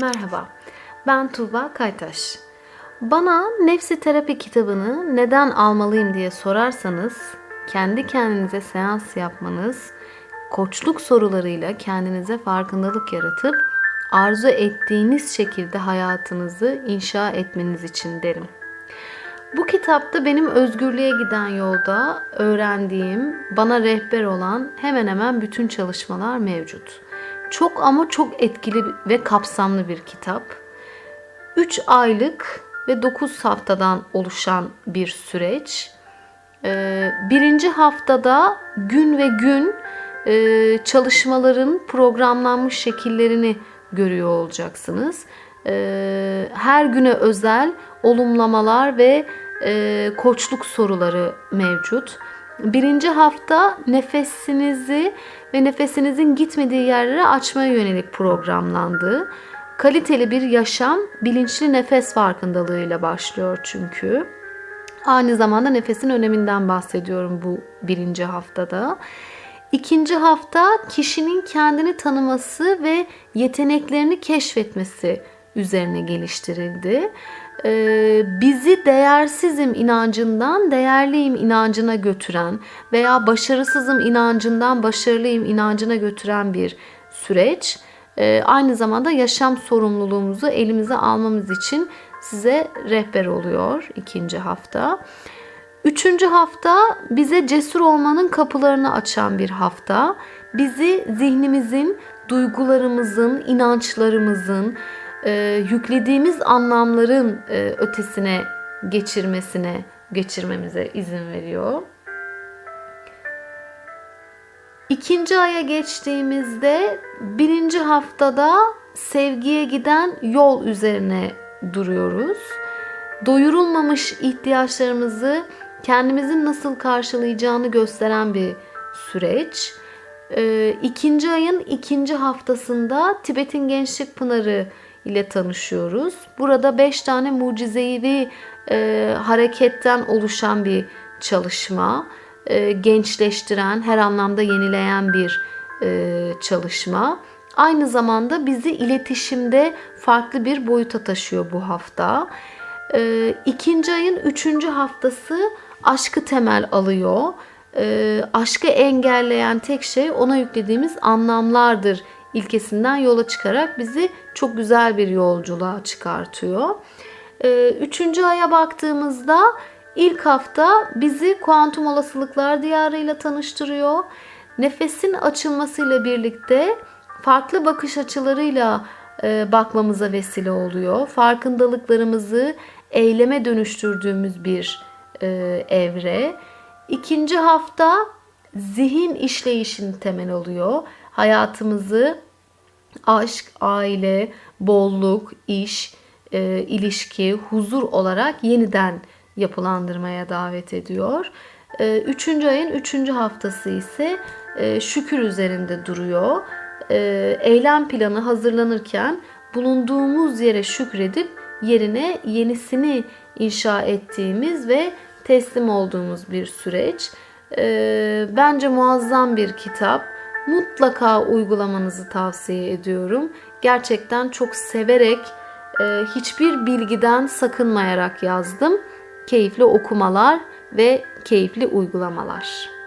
Merhaba, ben Tuğba Kaytaş. Bana Nefsi Terapi kitabını neden almalıyım diye sorarsanız, kendi kendinize seans yapmanız, koçluk sorularıyla kendinize farkındalık yaratıp arzu ettiğiniz şekilde hayatınızı inşa etmeniz için derim. Bu kitapta benim özgürlüğe giden yolda öğrendiğim, bana rehber olan hemen hemen bütün çalışmalar mevcut. Çok ama çok etkili ve kapsamlı bir kitap. 3 aylık ve 9 haftadan oluşan bir süreç. Ee, Birinci haftada gün ve gün e, çalışmaların programlanmış şekillerini görüyor olacaksınız. Ee, Her güne özel olumlamalar ve e, koçluk soruları mevcut. Birinci hafta nefesinizi ve nefesinizin gitmediği yerlere açmaya yönelik programlandı. Kaliteli bir yaşam bilinçli nefes farkındalığıyla başlıyor çünkü. Aynı zamanda nefesin öneminden bahsediyorum bu birinci haftada. İkinci hafta kişinin kendini tanıması ve yeteneklerini keşfetmesi üzerine geliştirildi. Ee, bizi değersizim inancından değerliyim inancına götüren veya başarısızım inancından başarılıyım inancına götüren bir süreç. Ee, aynı zamanda yaşam sorumluluğumuzu elimize almamız için size rehber oluyor ikinci hafta. Üçüncü hafta bize cesur olmanın kapılarını açan bir hafta. Bizi zihnimizin, duygularımızın, inançlarımızın, e, yüklediğimiz anlamların e, ötesine geçirmesine, geçirmemize izin veriyor. İkinci aya geçtiğimizde birinci haftada sevgiye giden yol üzerine duruyoruz. Doyurulmamış ihtiyaçlarımızı kendimizin nasıl karşılayacağını gösteren bir süreç. Ee, ikinci ayın ikinci haftasında Tibet'in Gençlik Pınarı ile tanışıyoruz. Burada beş tane mucizevi e, hareketten oluşan bir çalışma. E, gençleştiren, her anlamda yenileyen bir e, çalışma. Aynı zamanda bizi iletişimde farklı bir boyuta taşıyor bu hafta. E, ikinci ayın üçüncü haftası aşkı temel alıyor. E, aşkı engelleyen tek şey ona yüklediğimiz anlamlardır ilkesinden yola çıkarak bizi çok güzel bir yolculuğa çıkartıyor. Ee, üçüncü aya baktığımızda ilk hafta bizi kuantum olasılıklar diyarıyla tanıştırıyor. Nefesin açılmasıyla birlikte farklı bakış açılarıyla e, bakmamıza vesile oluyor. Farkındalıklarımızı eyleme dönüştürdüğümüz bir e, evre. İkinci hafta zihin işleyişin temel oluyor hayatımızı aşk, aile, bolluk, iş, e, ilişki, huzur olarak yeniden yapılandırmaya davet ediyor. E, üçüncü ayın üçüncü haftası ise e, şükür üzerinde duruyor. E, eylem planı hazırlanırken bulunduğumuz yere şükredip yerine yenisini inşa ettiğimiz ve teslim olduğumuz bir süreç. E, bence muazzam bir kitap mutlaka uygulamanızı tavsiye ediyorum. Gerçekten çok severek, e, hiçbir bilgiden sakınmayarak yazdım. Keyifli okumalar ve keyifli uygulamalar.